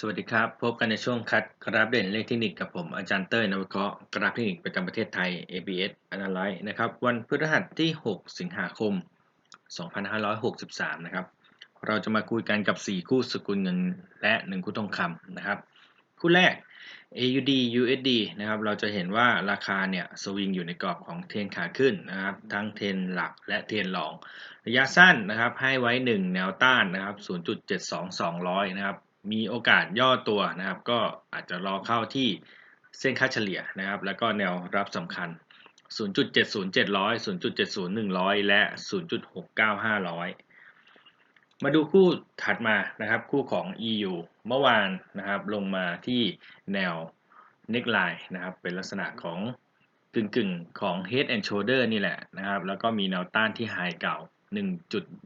สวัสดีครับ พบกันในช่วงคัดกราฟเด่นเลขเทคนิคกับผมอาจารย์เต้ยนวิเคราะห์กราฟเทคนิคประจำประเทศไทย ABS Analyze นะครับ วันพฤหัสที่ 6 สิงหาคม 2563 นะครับ เราจะมาคุยกันกับ 4 คู่สกุลเงินและ 1 คู่ทองคำนะครับ คู่แรก AUD USD นะครับ เราจะเห็นว่าราคาเนี่ยสวิงอยู่ในกรอบของเทรนขาขึ้นนะครับ ทั้งเทรนหลักและเทรนรอง ระยะสั้นนะครับ ให้ไว้ 1 แนวต้านนะครับ 0.72200 นะครับ มีโอกาสย่อตัวนะครับ ก็อาจจะรอเข้าที่เส้นค่าเฉลี่ยนะครับ แล้วก็แนวรับสำคัญ 0.70700 0.70100 และ 0.69500 มาดูคู่ถัดมานะครับ คู่ของ EU เมื่อวานนะครับ ลงมาที่แนว neckline นะครับ เป็นลักษณะของกึ่งกึ่งๆของ head and shoulder นี่แหละนะครับ แล้วก็มีแนวต้านที่ high เก่า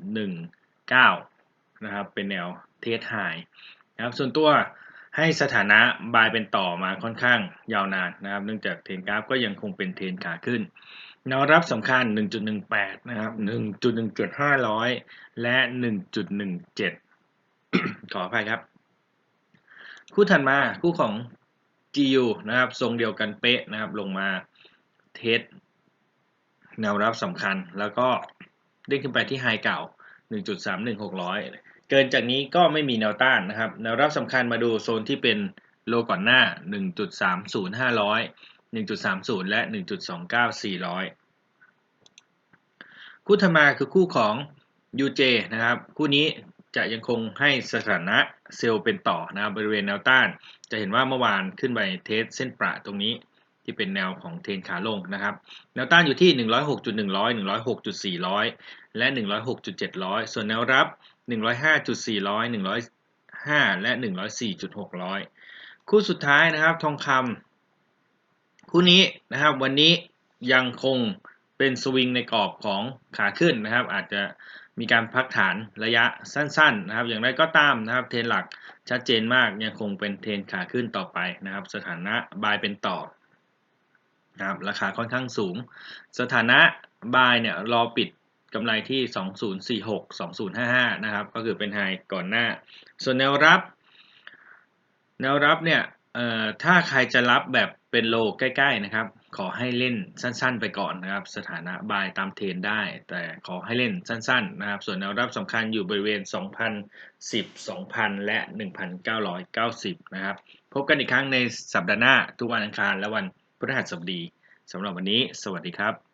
1.19 นะครับ เป็นแนว test high นะครับส่วนตัวให้สถานะบายเป็นต่อมาค่อนข้างยาวนานนะครับ เนื่องจากเทรนกราฟก็ยังคงเป็นเทรนขาขึ้นแนวรับสำคัญ 1.18 นะครับ 1.17500 และ 1.17 ขออภัยครับ คู่ถัดมาคู่ของ GU นะครับ ทรงเดียวกันเป๊ะนะครับ ลงมาเทสแนวรับสำคัญ แล้วก็เด้งขึ้นไปที่ไฮเก่า 1.31600 เกินจากนี้ก็ไม่มีแนวต้านนะครับ แนวรับสำคัญมาดูโซนที่เป็นโลก่อนหน้า 1.30500 1.30 และ 1.29400 คู่ถัดมาคือคู่ของ UJ นะครับ คู่นี้จะยังคงให้สถานะเซลล์เป็นต่อนะครับบริเวณแนวต้าน จะเห็นว่าเมื่อวานขึ้นไปเทสเส้นประตรงนี้ที่เป็นแนวของเทนขาลงนะครับ แนวต้านอยู่ที่ 106.100 106.400 และ 106.700 ส่วนแนวรับ 105.400 105และ104.600คู่สุดท้ายนะครับทองคำคู่นี้นะครับวันนี้ยังคงเป็นสวิงในกรอบของขาขึ้นนะครับ อาจจะมีการพักฐานระยะสั้นๆนะครับ อย่างไรก็ตามนะครับ เทรนหลักชัดเจนมากยังคงเป็นเทรนขาขึ้นต่อไปนะครับ สถานะบายเป็นต่อนะครับราคาค่อนข้างสูง สถานะบายเนี่ยรอปิด กำไรที่ 2046 2055 นะครับ ก็คือเป็นไฮก่อนหน้า ส่วนแนวรับ แนวรับเนี่ยถ้าใครจะรับแบบเป็นโลใกล้ๆนะครับ ขอให้เล่นสั้นๆไปก่อนนะครับ สถานะบายตามเทรนได้ แต่ขอให้เล่นสั้นๆนะครับ ส่วนแนวรับสำคัญอยู่บริเวณ 2,010 2,000 และ 1,990 นะครับ พบกันอีกครั้งในสัปดาห์หน้าทุกวันอังคารและวันพฤหัสบดีสำหรับวันนี้ สวัสดีครับ